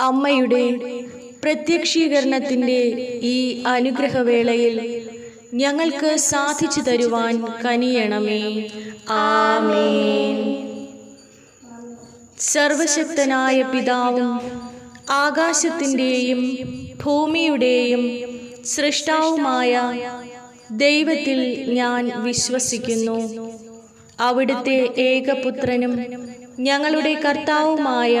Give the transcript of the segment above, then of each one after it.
അമ്മയുടെ പ്രത്യക്ഷീകരണത്തിന്റെ ഈ അനുഗ്രഹവേളയിൽ ഞങ്ങൾക്ക് സാധിച്ചു തരുവാൻ കനിയണമേ. ആമേൻ. സർവശക്തനായ പിതാവും ആകാശത്തിന്റെയും ഭൂമിയുടെയും സൃഷ്ടാവുമായ ദൈവത്തിൽ ഞാൻ വിശ്വസിക്കുന്നു. അവിടുത്തെ ഏകപുത്രനും ഞങ്ങളുടെ കർത്താവുമായ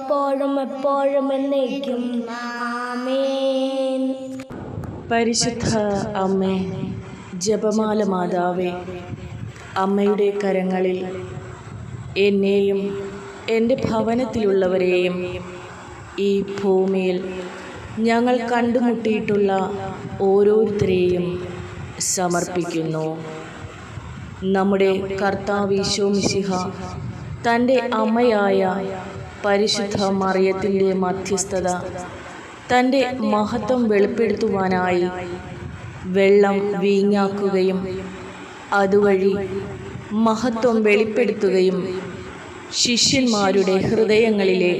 ഇപ്പോഴും എപ്പോഴും എന്നേക്കും. ആമേൻ. പരിശുദ്ധ അമ്മേ ജപമാല മാതാവേ അമ്മയുടെ കരങ്ങളിൽ എന്നെയും എന്റെ ഭവനത്തിലുള്ളവരെയും ഈ ഭൂമിയിൽ ഞങ്ങൾ കണ്ടുമുട്ടിയിട്ടുള്ള ഓരോരുത്തരെയും സമർപ്പിക്കുന്നു. നമ്മുടെ കർത്താവ് ഈശോ മിശിഹ തന്റെ അമ്മയായ പരിശുദ്ധ മറിയത്തിന്റെ മധ്യസ്ഥത. തന്റെ മഹത്വം വെളിപ്പെടുത്തുവാനായി വെള്ളം വീഞ്ഞാക്കുകയും അതുവഴി മഹത്വം വെളിപ്പെടുത്തുകയും ശിഷ്യന്മാരുടെ ഹൃദയങ്ങളിലെ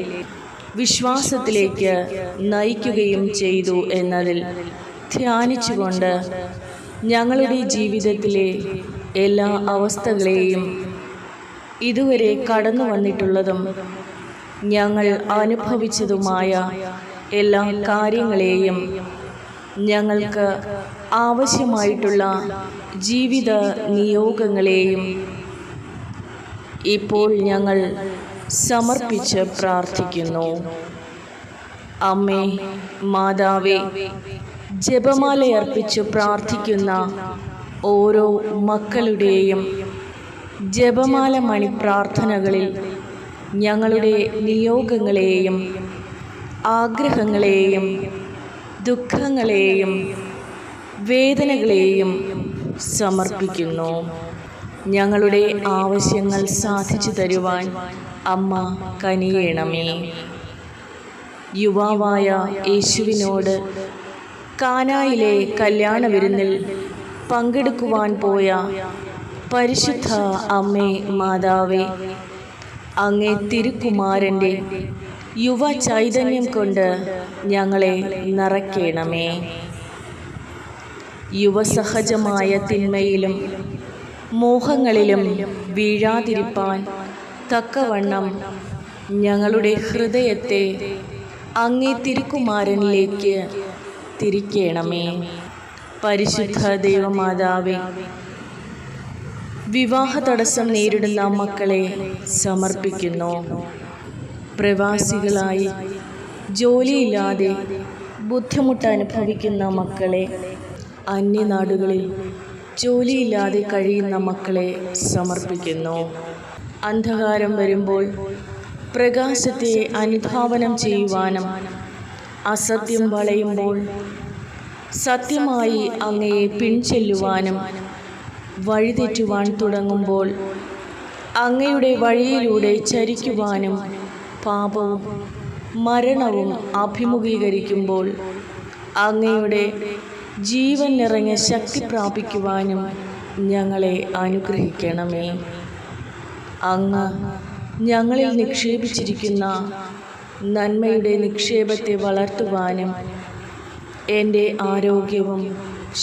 വിശ്വാസത്തിലേക്ക് നയിക്കുകയും ചെയ്തു എന്നതിൽ ധ്യാനിച്ചുകൊണ്ട് ഞങ്ങളുടെ ജീവിതത്തിലെ എല്ലാ അവസ്ഥകളെയും ഇതുവരെ കടന്നു വന്നിട്ടുള്ളതും ഞങ്ങൾ അനുഭവിച്ചതുമായ എല്ലാ കാര്യങ്ങളെയും ഞങ്ങൾക്ക് ആവശ്യമായിട്ടുള്ള ജീവിത നിയോഗങ്ങളെയും ഇപ്പോൾ ഞങ്ങൾ സമർപ്പിച്ച് പ്രാർത്ഥിക്കുന്നു. അമ്മേ മാതാവേ ജപമാലയർപ്പിച്ചു പ്രാർത്ഥിക്കുന്ന ഓരോ മക്കളുടെയും ജപമാല മണി പ്രാർത്ഥനകളിൽ ഞങ്ങളുടെ നിയോഗങ്ങളെയും ആഗ്രഹങ്ങളെയും ദുഃഖങ്ങളെയും വേദനകളെയും സമർപ്പിക്കുന്നു. ഞങ്ങളുടെ ആവശ്യങ്ങൾ സാധിച്ചു തരുവാൻ അമ്മ കനിയണമേ. യുവാവായ യേശുവിനോട് കാനായിലെ കല്യാണ വിരുന്നിൽ പങ്കെടുക്കുവാൻ പോയ പരിശുദ്ധ അമ്മേ മാതാവേ അങ്ങേ തിരുക്കുമാരന്റെ യുവ ചൈതന്യം കൊണ്ട് ഞങ്ങളെ നിറയ്ക്കണമേ. യുവസഹജമായ തിന്മയിലും മോഹങ്ങളിലും വീഴാതിരിപ്പാൻ തക്കവണ്ണം ഞങ്ങളുടെ ഹൃദയത്തെ അങ്ങേ തിരുക്കുമാരനിലേക്ക് തിരിക്കണമേ. പരിശുദ്ധ ദൈവമാതാവേ വിവാഹ തടസ്സം നേരിടുന്ന മക്കളെ സമർപ്പിക്കുന്നു. പ്രവാസികളായി ജോലിയില്ലാതെ ബുദ്ധിമുട്ട് അനുഭവിക്കുന്ന മക്കളെ അന്യനാടുകളിൽ ജോലിയില്ലാതെ കഴിയുന്ന മക്കളെ സമർപ്പിക്കുന്നു. അന്ധകാരം വരുമ്പോൾ പ്രകാശത്തെ അനുധാവനം ചെയ്യുവാനും അസത്യം വളയുമ്പോൾ സത്യമായി അങ്ങയെ പിൻചെല്ലുവാനും വഴിതെറ്റുവാൻ തുടങ്ങുമ്പോൾ അങ്ങയുടെ വഴിയിലൂടെ ചരിക്കുവാനും പാപവും മരണവും അഭിമുഖീകരിക്കുമ്പോൾ അങ്ങയുടെ ജീവൻ നിറഞ്ഞ ശക്തി പ്രാപിക്കുവാനും ഞങ്ങളെ അനുഗ്രഹിക്കണമേ. അങ്ങ് ഞങ്ങളിൽ നിക്ഷേപിച്ചിരിക്കുന്ന നന്മയുടെ നിക്ഷേപത്തെ വളർത്തുവാനും എന്റെ ആരോഗ്യവും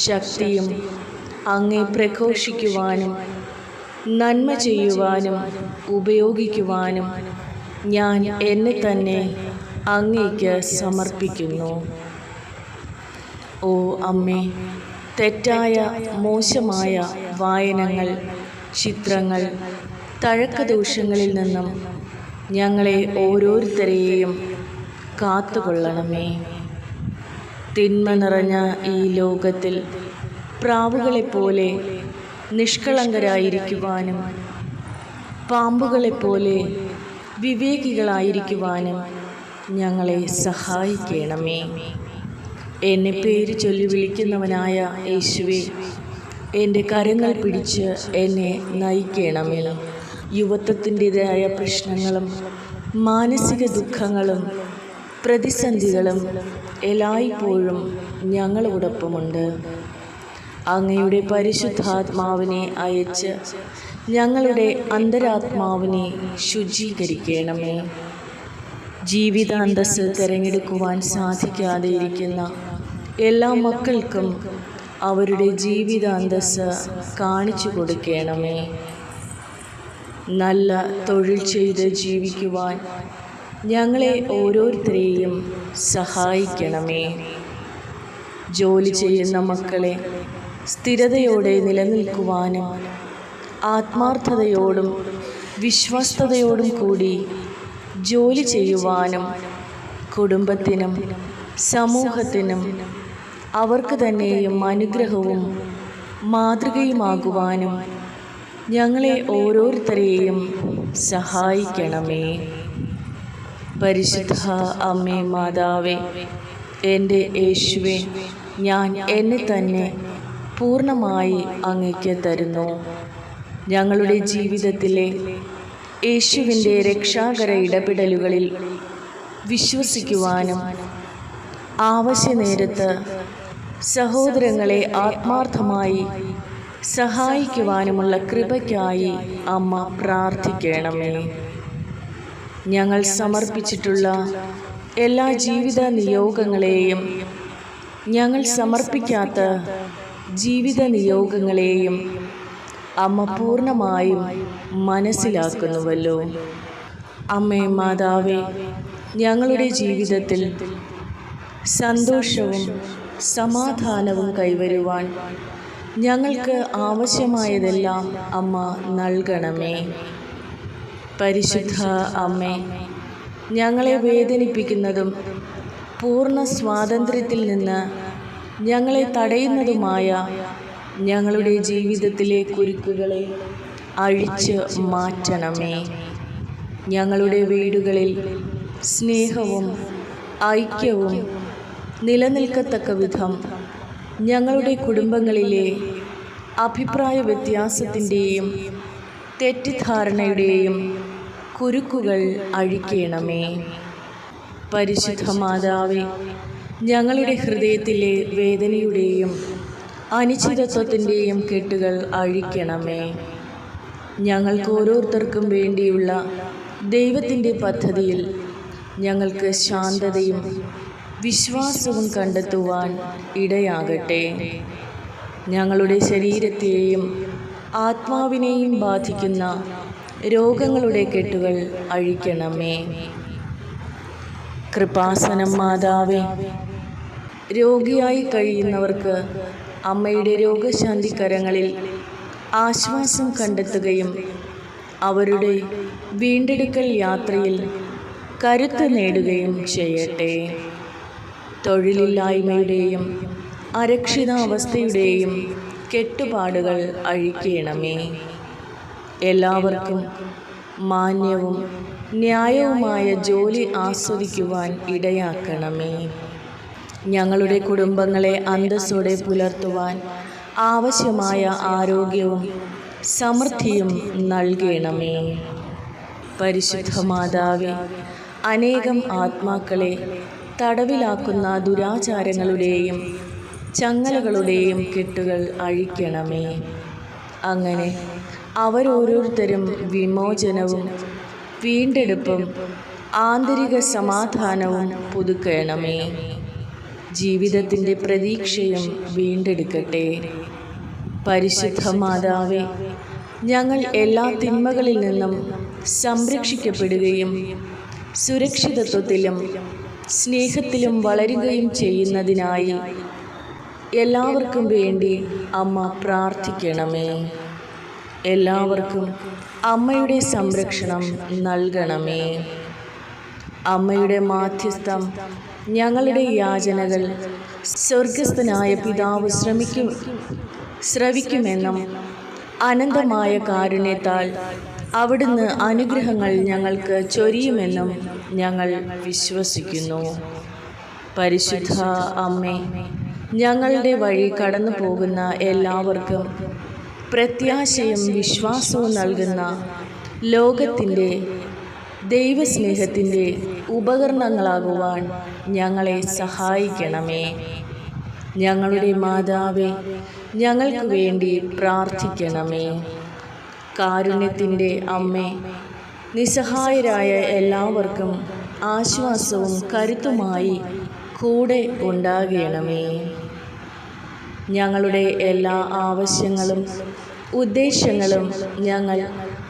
ശക്തിയും അങ്ങേ പ്രഘോഷിക്കുവാനും നന്മ ചെയ്യുവാനും ഉപയോഗിക്കുവാനും ഞാൻ എന്നെ തന്നെ അങ്ങേക്ക് സമർപ്പിക്കുന്നു. ഓ അമ്മേ തെറ്റായ മോശമായ വായനങ്ങൾ ചിത്രങ്ങൾ തഴക്കദോഷങ്ങളിൽ നിന്നും ഞങ്ങളെ ഓരോരുത്തരെയും കാത്തുകൊള്ളണമേ. തിന്മ നിറഞ്ഞ ഈ ലോകത്തിൽ പ്രാവുകളെപ്പോലെ നിഷ്കളങ്കരായിരിക്കുവാനും പാമ്പുകളെപ്പോലെ വിവേകികളായിരിക്കുവാനും ഞങ്ങളെ സഹായിക്കണമേ. എന്നെ പേര് ചൊല്ലി വിളിക്കുന്നവനായ യേശുവെ എന്റെ കരങ്ങൾ പിടിച്ച് എന്നെ നയിക്കണമേ. യുവത്വത്തിന്റെതായ പ്രശ്നങ്ങളും മാനസിക ദുഃഖങ്ങളും പ്രതിസന്ധികളും എല്ലായ്പ്പോഴും ഞങ്ങളോടൊപ്പമുണ്ട്. അങ്ങയുടെ പരിശുദ്ധാത്മാവിനെ അയച്ച് ഞങ്ങളുടെ അന്തരാത്മാവിനെ ശുചീകരിക്കണമേ. ജീവിതാന്തസ് തിരഞ്ഞെടുക്കുവാൻ സാധിക്കാതെ ഇരിക്കുന്ന എല്ലാ മക്കൾക്കും അവരുടെ ജീവിതാന്തസ് കാണിച്ചു കൊടുക്കണമേ. നല്ല തൊഴിൽ ചെയ്ത് ജീവിക്കുവാൻ ഞങ്ങളെ ഓരോരുത്തരെയും സഹായിക്കണമേ. ജോലി ചെയ്യുന്ന മക്കളെ സ്ഥിരതയോടെ നിലനിൽക്കുവാനും ആത്മാർത്ഥതയോടും വിശ്വസ്തയോടും കൂടി ജോലി ചെയ്യുവാനും കുടുംബത്തിനും സമൂഹത്തിനും അവർക്ക് തന്നെയും അനുഗ്രഹവും മാതൃകയുമാകുവാനും ഞങ്ങളെ ഓരോരുത്തരെയും സഹായിക്കണമേ. പരിശുദ്ധ അമ്മേ മാതാവേ എന്റെ യേശുവേ ഞാൻ എന്നെ തന്നെ പൂർണമായി അങ്ങയ്ക്ക് തരുന്നു. ഞങ്ങളുടെ ജീവിതത്തിലെ യേശുവിന്റെ രക്ഷാകര ഇടപെടലുകളിൽ വിശ്വസിക്കുവാനും ആവശ്യനേരത്ത് സഹോദരങ്ങളെ ആത്മാർത്ഥമായി സഹായിക്കുവാനുമുള്ള കൃപയ്ക്കായി അമ്മ പ്രാർത്ഥിക്കണമേ. ഞങ്ങൾ സമർപ്പിച്ചിട്ടുള്ള എല്ലാ ജീവിത നിയോഗങ്ങളെയും ഞങ്ങൾ സമർപ്പിക്കാത്ത ജീവിത നിയോഗങ്ങളെയും അമ്മ പൂർണമായും മനസ്സിലാക്കുന്നുവല്ലോ. അമ്മേ മാതാവേ ഞങ്ങളുടെ ജീവിതത്തിൽ സന്തോഷവും സമാധാനവും കൈവരുവാൻ ഞങ്ങൾക്ക് ആവശ്യമായതെല്ലാം അമ്മ നൽകണമേ. പരിശുദ്ധ അമ്മേ ഞങ്ങളെ വേദനിപ്പിക്കുന്നതും പൂർണ സ്വാതന്ത്ര്യത്തിൽ നിന്ന് ഞങ്ങളെ തടയുന്നതുമായ ഞങ്ങളുടെ ജീവിതത്തിലെ കുരുക്കുകളെ അഴിച്ച് മാറ്റണമേ. ഞങ്ങളുടെ വീടുകളിൽ സ്നേഹവും ഐക്യവും നിലനിൽക്കത്തക്ക വിധം ഞങ്ങളുടെ കുടുംബങ്ങളിലെ അഭിപ്രായ വ്യത്യാസത്തിന്റെയും തെറ്റിദ്ധാരണയുടെയും കുരുക്കുകൾ അഴിക്കണമേ. പരിശുദ്ധ മാതാവേ ഞങ്ങളുടെ ഹൃദയത്തിലെ വേദനയുടെയും അനിശ്ചിതത്വത്തിന്റെയും കെട്ടുകൾ അഴിക്കണമേ. ഞങ്ങൾക്ക് ഓരോരുത്തർക്കും വേണ്ടിയുള്ള ദൈവത്തിന്റെ പദ്ധതിയിൽ ഞങ്ങൾക്ക് ശാന്തതയും വിശ്വാസവും കണ്ടെത്തുവാൻ ഇടയാകട്ടെ. ഞങ്ങളുടെ ശരീരത്തെയും ആത്മാവിനെയും ബാധിക്കുന്ന രോഗങ്ങളുടെ കെട്ടുകൾ അഴിക്കണമേ. കൃപാസനം മാതാവേ രോഗിയായി കഴിയുന്നവർക്ക് അമ്മയുടെ രോഗശാന്തി കരങ്ങളിൽ ആശ്വാസം കണ്ടെത്തുകയും അവരുടെ വീണ്ടെടുക്കൽ യാത്രയിൽ കരുത്ത് നേടുകയും ചെയ്യട്ടെ. തൊഴിലില്ലായ്മയുടെയും അരക്ഷിതാവസ്ഥയുടെയും കെട്ടുപാടുകൾ അഴിക്കണമേ. എല്ലാവർക്കും മാന്യവും ന്യായവുമായ ജോലി ആസ്വദിക്കുവാൻ ഇടയാക്കണമേ. ഞങ്ങളുടെ കുടുംബങ്ങളെ അന്തസ്സോടെ പുലർത്തുവാൻ ആവശ്യമായ ആരോഗ്യവും സമൃദ്ധിയും നൽകണമേ. പരിശുദ്ധ മാതാവേ അനേകം ആത്മാക്കളെ തടവിലാക്കുന്ന ദുരാചാരങ്ങളുടെയും ചങ്ങലകളുടെയും കെട്ടുകൾ അഴിക്കണമേ. അങ്ങനെ അവരോരോരുത്തരും വിമോചനവും വീണ്ടെടുപ്പും ആന്തരിക സമാധാനവും പുതുക്കണമേ. ജീവിതത്തിന്റെ പ്രതീക്ഷയും വീണ്ടെടുക്കട്ടെ. പരിശുദ്ധ മാതാവേ ഞങ്ങൾ എല്ലാ തിന്മകളിൽ നിന്നും സംരക്ഷിക്കപ്പെടുകയും സുരക്ഷിതത്വത്തിലും സ്നേഹത്തിലും വളരുകയും ചെയ്യുന്നതിനായി എല്ലാവർക്കും വേണ്ടി അമ്മ പ്രാർത്ഥിക്കണമേ. എല്ലാവർക്കും അമ്മയുടെ സംരക്ഷണം നൽകണമേ. അമ്മയുടെ മാധ്യസ്ഥം ഞങ്ങളുടെ യാചനകൾ സ്വർഗസ്ഥനായ പിതാവ് ശ്രമിക്കും ശ്രവിക്കുമെന്നും അനന്തമായ കാരുണ്യത്താൽ അവിടുന്ന് അനുഗ്രഹങ്ങൾ ഞങ്ങൾക്ക് ചൊരിയുമെന്നും ഞങ്ങൾ വിശ്വസിക്കുന്നു. പരിശുദ്ധ അമ്മേ ഞങ്ങളുടെ വഴി കടന്നു പോകുന്ന എല്ലാവർക്കും പ്രത്യാശയും വിശ്വാസവും നൽകുന്ന ലോകത്തിന്റെ ദൈവസ്നേഹത്തിന്റെ ഉപകരണങ്ങളാകുവാൻ ഞങ്ങളെ സഹായിക്കണമേ. ഞങ്ങളുടെ മാതാവേ ഞങ്ങൾക്ക് വേണ്ടി പ്രാർത്ഥിക്കണമേ. കാരുണ്യത്തിന്റെ അമ്മേ നിസ്സഹായരായ എല്ലാവർക്കും ആശ്വാസവും കരുത്തുമായി കൂടെ ഉണ്ടാകണമേ. ഞങ്ങളുടെ എല്ലാ ആവശ്യങ്ങളും ഉദ്ദേശങ്ങളും ഞങ്ങൾ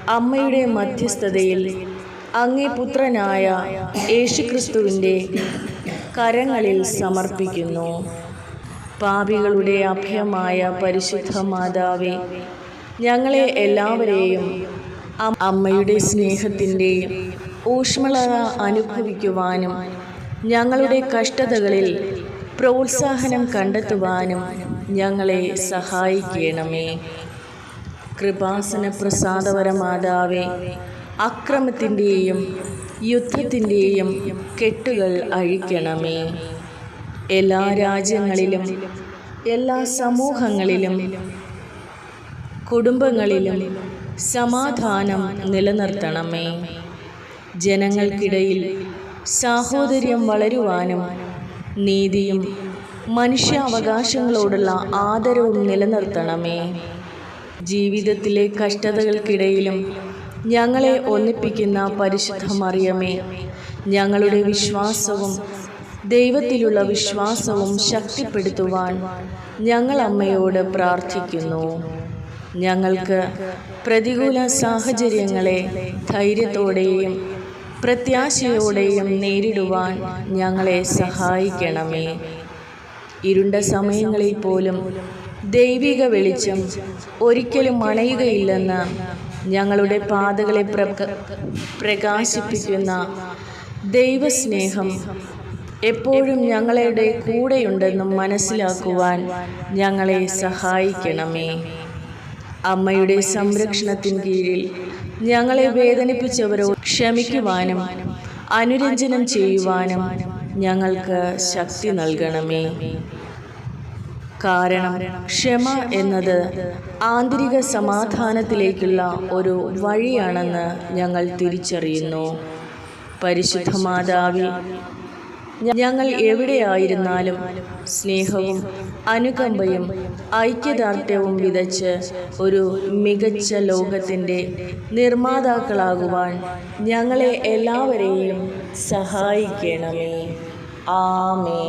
അമ്മയുടെ മധ്യസ്ഥതയിൽ അങ്ങേ പുത്രനായ യേശുക്രിസ്തുവിന്റെ കരങ്ങളിൽ സമർപ്പിക്കുന്നു. പാപികളുടെ അഭയമായ പരിശുദ്ധ മാതാവേ ഞങ്ങളെ എല്ലാവരെയും അമ്മയുടെ സ്നേഹത്തിന്റെ ഊഷ്മളത അനുഭവിക്കുവാനും ഞങ്ങളുടെ കഷ്ടതകളിൽ പ്രോത്സാഹനം കണ്ടെത്തുവാനും ഞങ്ങളെ സഹായിക്കണമേ. കൃപാസന പ്രസാദവര മാതാവേ അക്രമത്തിന്റെയും യുദ്ധത്തിന്റെയും കെട്ടുകൾ അഴിക്കണമേ. എല്ലാ രാജ്യങ്ങളിലും എല്ലാ സമൂഹങ്ങളിലും കുടുംബങ്ങളിലും സമാധാനം നിലനിർത്തണമേ. ജനങ്ങൾക്കിടയിൽ സാഹോദര്യം വളരുവാനും നീതിയും മനുഷ്യാവകാശങ്ങളോടുള്ള ആദരവും നിലനിർത്തണമേ. ജീവിതത്തിലെ കഷ്ടതകൾക്കിടയിലും ഞങ്ങളെ ഒന്നിപ്പിക്കുന്ന പരിശുദ്ധ മറിയമേ ഞങ്ങളുടെ വിശ്വാസവും ദൈവത്തിലുള്ള വിശ്വാസവും ശക്തിപ്പെടുത്തുവാൻ ഞങ്ങൾ അമ്മയോട് പ്രാർത്ഥിക്കുന്നു. ഞങ്ങൾക്ക് പ്രതികൂല സാഹചര്യങ്ങളെ ധൈര്യത്തോടെയും പ്രത്യാശയോടെയും നേരിടുവാൻ ഞങ്ങളെ സഹായിക്കണമേ. ഇരുണ്ട സമയങ്ങളിൽ പോലും ദൈവിക വെളിച്ചം ഒരിക്കലും അണയുകയില്ലെന്ന് ഞങ്ങളുടെ പാതകളെ പ്രകാശിപ്പിക്കുന്ന ദൈവസ്നേഹം എപ്പോഴും ഞങ്ങളുടെ കൂടെയുണ്ടെന്നും മനസ്സിലാക്കുവാൻ ഞങ്ങളെ സഹായിക്കണമേ. അമ്മയുടെ സംരക്ഷണത്തിന് കീഴിൽ ഞങ്ങളെ വേദനിപ്പിച്ചവരോ ക്ഷമിക്കുവാനും അനുരഞ്ജനം ചെയ്യുവാനും ഞങ്ങൾക്ക് ശക്തി നൽകണമേ. കാരണം ക്ഷമ എന്നത് ആന്തരിക സമാധാനത്തിലേക്കുള്ള ഒരു വഴിയാണെന്ന് ഞങ്ങൾ തിരിച്ചറിയുന്നു. പരിശുദ്ധ മാതാവി ഞങ്ങൾ എവിടെയായിരുന്നാലും സ്നേഹവും അനുകമ്പയും ഐക്യദാർഢ്യവും വിതച്ച് ഒരു മികച്ച ലോകത്തിന്റെ നിർമ്മാതാക്കളാകുവാൻ ഞങ്ങളെ എല്ലാവരെയും സഹായിക്കണമേ. ആമേ